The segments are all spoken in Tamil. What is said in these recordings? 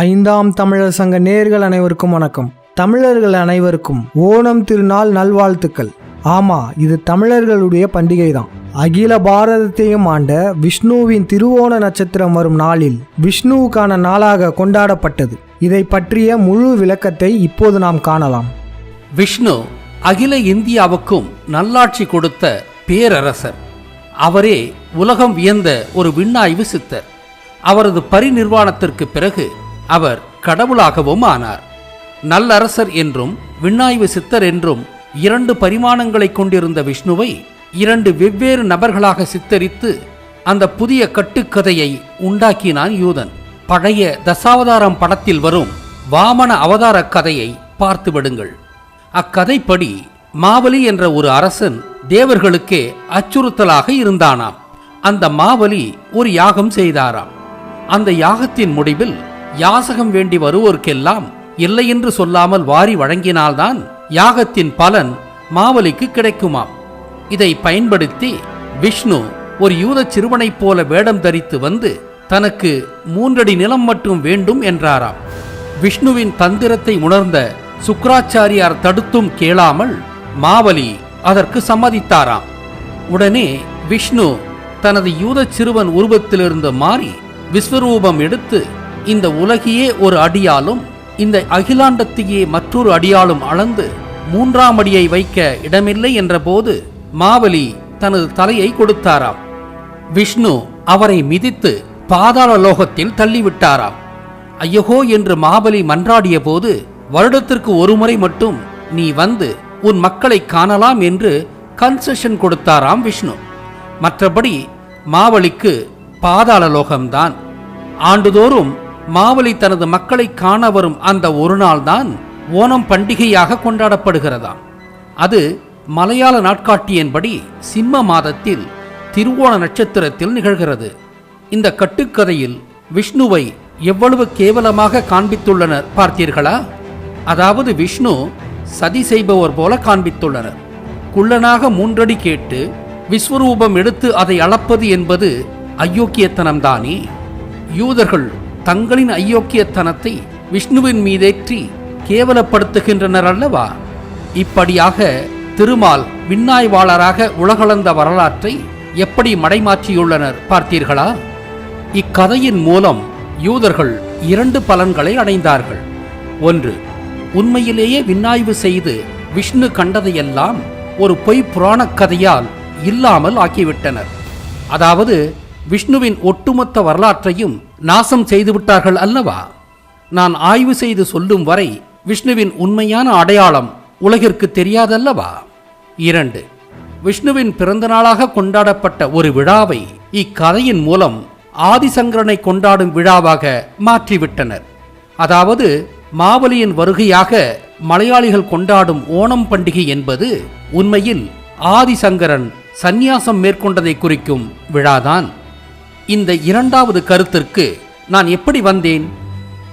ஐந்தாம் தமிழர் சங்க நேர்கள் அனைவருக்கும் வணக்கம். தமிழர்கள் அனைவருக்கும் ஓணம் திருநாள் நல்வாழ்த்துக்கள். ஆமா இது தமிழர்களுடைய பண்டிகை தான் அகில பாரதத்தையும் ஆண்ட விஷ்ணுவின் திருவோண நட்சத்திரம் வரும் நாளில் விஷ்ணுவுக்கான நாளாக கொண்டாடப்பட்டது. இதை பற்றிய முழு விளக்கத்தை இப்போது நாம் காணலாம். விஷ்ணு அகில இந்தியாவுக்கும் நல்லாட்சி கொடுத்த பேரரசர். அவரே உலகம் வியந்த ஒரு விண்ணாய்வு சித்தர். அவரது பரிநிர்வாணத்திற்கு பிறகு அவர் கடவுளாகவும் ஆனார். நல்லரசர் என்றும் விண்ணாய்வு சித்தர் என்றும் இரண்டு பரிமாணங்களை கொண்டிருந்த விஷ்ணுவை இரண்டு வெவ்வேறு நபர்களாக சித்தரித்து அந்த புதிய கட்டுக்கதையை உண்டாக்கினான் யூதன். பழைய தசாவதாரம் படத்தில் வரும் வாமன அவதார கதையை பார்த்து விடுங்கள். அக்கதைப்படி மாவலி என்ற ஒரு அரசன் தேவர்களுக்கே அச்சுறுத்தலாக இருந்தானாம். அந்த மாவலி ஒரு யாகம் செய்தாராம். அந்த யாகத்தின் முடிவில் யாசகம் வேண்டி வருவோர்க்கெல்லாம் இல்லை என்று சொல்லாமல் வாரி வழங்கினால்தான் யாகத்தின் பலன் மாவலிக்கு கிடைக்குமாம். இதை பயன்படுத்தி விஷ்ணு ஒரு யூத சிறுவனைப் போல வேடம் தரித்து வந்து தனக்கு மூன்றடி நிலம் மட்டும் வேண்டும் என்றாராம். விஷ்ணுவின் தந்திரத்தை உணர்ந்த சுக்கராச்சாரியார் தடுத்தும் கேளாமல் மாவலி அதற்கு சம்மதித்தாராம். உடனே விஷ்ணு தனது யூத சிறுவன் உருவத்திலிருந்து மாறி விஸ்வரூபம் எடுத்து இந்த உலகையே ஒரு அடியாலும் இந்த அகிலாண்டத்தையே மற்றொரு அடியாலும் அளந்து மூன்றாம் அடியை வைக்க இடமில்லை என்றபோது மாவலி தனது தலையை கொடுத்தாராம். விஷ்ணு அவரை மிதித்து பாதாள லோகத்தில் தள்ளிவிட்டாராம். ஐயகோ என்று மாபலி மன்றாடிய போது வருடத்திற்கு ஒருமுறை மட்டும் நீ வந்து உன் மக்களை காணலாம் என்று கன்செஷன் கொடுத்தாராம் விஷ்ணு. மற்றபடி மாவலிக்கு பாதாள லோகம்தான். ஆண்டுதோறும் மாவலி தனது மக்களை காண வரும் அந்த ஒரு நாள்தான் ஓணம் பண்டிகையாக கொண்டாடப்படுகிறதாம். அது மலையாள நாட்காட்டியின்படி சிம்ம மாதத்தில் திருவோண நட்சத்திரத்தில் நிகழ்கிறது. இந்த கட்டுக்கதையில் விஷ்ணுவை எவ்வளவு கேவலமாக காண்பித்துள்ளனர் பார்த்தீர்களா? அதாவது விஷ்ணு சதி செய்பவர் போல காண்பித்துள்ளனர். குள்ளனாக மூன்றடி கேட்டு விஸ்வரூபம் எடுத்து அதை அளப்பது என்பது அயோக்கியத்தனம்தானே? யூதர்கள் தங்களின் ஐயோக்கியத்தனத்தை விஷ்ணுவின் மீதேற்றி கேவலப்படுத்துகின்றனர் அல்லவா? இப்படியாக திருமால் விண்ணாய்வாளராக உலகளந்த வரலாற்றை எப்படி மடைமாற்றியுள்ளனர் பார்த்தீர்களா? இக்கதையின் மூலம் யூதர்கள் இரண்டு பலன்களை அடைந்தார்கள். ஒன்று உண்மையிலேயே விண்ணாய்வு செய்து விஷ்ணு கண்டதையெல்லாம் ஒரு பொய் புராணக் கதையால் இல்லாமல் ஆக்கிவிட்டனர். அதாவது விஷ்ணுவின் ஒட்டுமொத்த வரலாற்றையும் நாசம் செய்துவிட்டார்கள் அல்லவா? நான் ஆய்வு செய்து சொல்லும் வரை விஷ்ணுவின் உண்மையான அடையாளம் உலகிற்கு தெரியாதல்லவா? இரண்டு விஷ்ணுவின் பிறந்த நாளாக கொண்டாடப்பட்ட ஒரு விழாவை இக்கதையின் மூலம் ஆதிசங்கரனை கொண்டாடும் விழாவாக மாற்றிவிட்டனர். அதாவது மாவலியின் வருகையாக மலையாளிகள் கொண்டாடும் ஓணம் பண்டிகை என்பது உண்மையில் ஆதிசங்கரன் சந்நியாசம் மேற்கொண்டதை குறிக்கும் விழாதான். இந்த இரண்டாவது கருத்திற்கு நான் எப்படி வந்தேன்?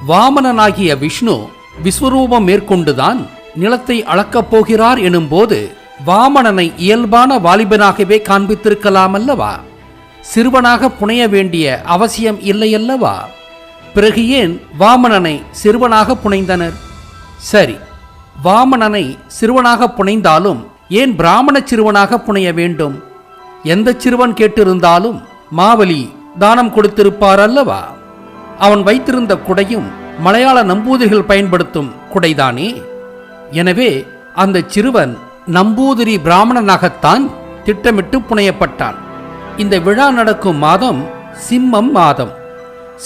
வாமனனாகிய விஷ்ணு விஸ்வரூபம் மேற்கொண்டுதான் நிலத்தை அளக்கப் போகிறார் எனும்போது வாமனனை இயல்பான வாலிபனாகவே காண்பித்திருக்கலாம் அல்லவா? சிறுவனாக புனைய வேண்டிய அவசியம் இல்லையல்லவா பிறகு ஏன் வாமனனை சிறுவனாக புனைந்தனர்? சரி வாமனனை சிறுவனாக புனைந்தாலும் ஏன் பிராமண சிறுவனாக புனைய வேண்டும்? எந்த சிறுவன் கேட்டிருந்தாலும் மாவலி தானம் கொடுத்திருப்பார் அல்லவா? அவன் வைத்திருந்த குடையும் மலையாள நம்பூதிரிகள் பயன்படுத்தும் குடைதானே? எனவே அந்த சிறுவன் நம்பூதிரி பிராமணனாகத்தான் திட்டமிட்டு புனையப்பட்டான். இந்த விழா நடக்கும் மாதம் சிம்மம் மாதம்.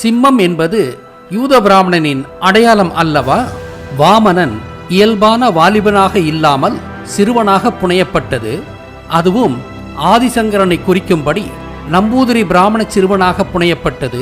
சிம்மம் என்பது யூத பிராமணனின் அடையாளம் அல்லவா? வாமனன் இயல்பான வாலிபனாக இல்லாமல் சிறுவனாக புனையப்பட்டது. அதுவும் ஆதிசங்கரனை குறிக்கும்படி நம்பூதிரி பிராமண சிறுவனாக புனையப்பட்டது.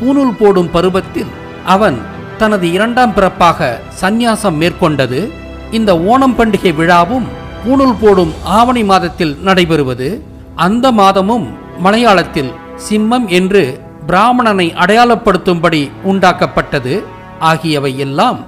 பூணூல் போடும் பருவத்தில் அவன் தனது இரண்டாம் பிறப்பாக சந்நியாசம் மேற்கொண்டது. இந்த ஓணம் பண்டிகை விழாவும் பூணூல் போடும் ஆவணி மாதத்தில் நடைபெறுவது. அந்த மாதமும் மலையாளத்தில் சிம்மம் என்று பிராமணனை அடையாளப்படுத்தும்படி உண்டாக்கப்பட்டது. ஆகியவை எல்லாம்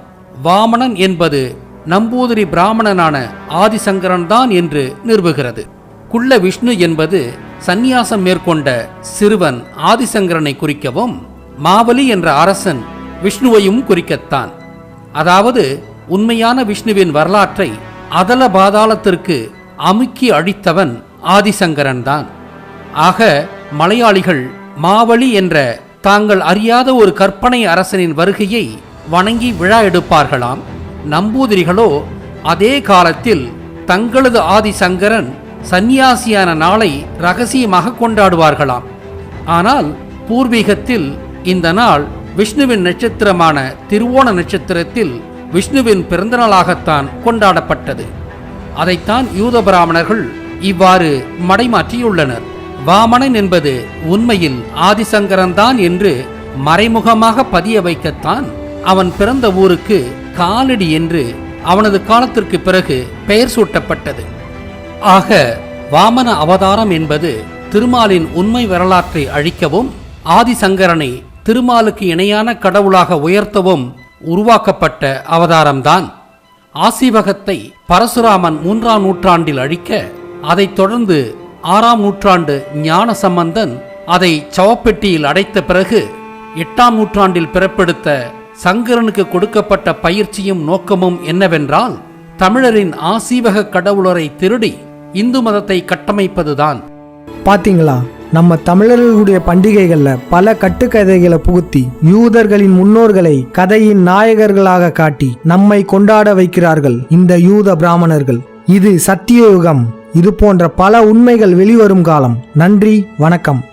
வாமணன் என்பது நம்பூதிரி பிராமணனான ஆதிசங்கரன்தான் என்று நிறுவுகிறது. குள்ள விஷ்ணு என்பது சந்நியாசம் மேற்கொண்ட சிறுவன் ஆதிசங்கரனை குறிக்கவும் மாவலி என்ற அரசன் விஷ்ணுவையும் குறிக்கத்தான். அதாவது உண்மையான விஷ்ணுவின் வரலாற்றை அதல பாதாளத்திற்கு அமுக்கி அழித்தவன் ஆதிசங்கரன் தான் ஆக மலையாளிகள் மாவழி என்ற தாங்கள் அறியாத ஒரு கற்பனை அரசனின் வருகையை வணங்கி விழா எடுப்பார்களாம். நம்பூதிரிகளோ அதே காலத்தில் தங்களது ஆதிசங்கரன் சந்நியாசியான நாளை ரகசியமாக கொண்டாடுவார்களாம். ஆனால் பூர்வீகத்தில் இந்த நாள் விஷ்ணுவின் நட்சத்திரமான திருவோண நட்சத்திரத்தில் விஷ்ணுவின் பிறந்தநாளாகத்தான் கொண்டாடப்பட்டது. அதைத்தான் யூத பிராமணர்கள் இவ்வாறு மடைமாற்றியுள்ளனர். வாமனன் என்பது உண்மையில் ஆதிசங்கரன்தான் என்று மறைமுகமாக பதிய வைக்கத்தான் அவன் பிறந்த ஊருக்கு காலடி என்று அவனது காலத்திற்கு பிறகு பெயர் சூட்டப்பட்டது. ஆக வாமன அவதாரம் என்பது திருமாலின் உண்மை வரலாற்றை அழிக்கவும் ஆதிசங்கரனை திருமாலுக்கு இணையான கடவுளாக உயர்த்தவும் உருவாக்கப்பட்ட அவதாரம்தான். ஆசீவகத்தை பரசுராமன் மூன்றாம் நூற்றாண்டில் அழிக்க அதைத் தொடர்ந்து ஆறாம் நூற்றாண்டு ஞான சம்பந்தன் அதை சவப்பெட்டியில் அடைத்த பிறகு எட்டாம் நூற்றாண்டில் பிறப்பெடுத்த சங்கரனுக்கு கொடுக்கப்பட்ட பயிற்சியும் நோக்கமும் என்னவென்றால் தமிழரின் ஆசீவக கடவுளரை திருடி இந்து மதத்தை கட்டமைப்பதுதான். பாத்தீங்களா? நம்ம தமிழர்களுடைய பண்டிகைகள்ல பல கட்டுக்கதைகளை புகுத்தி யூதர்களின் முன்னோர்களை கதையின் நாயகர்களாக காட்டி நம்மை கொண்டாட வைக்கிறார்கள் இந்த யூத பிராமணர்கள். இது சத்தியயுகம். இது போன்ற பல உண்மைகள் வெளிவரும் காலம். நன்றி வணக்கம்.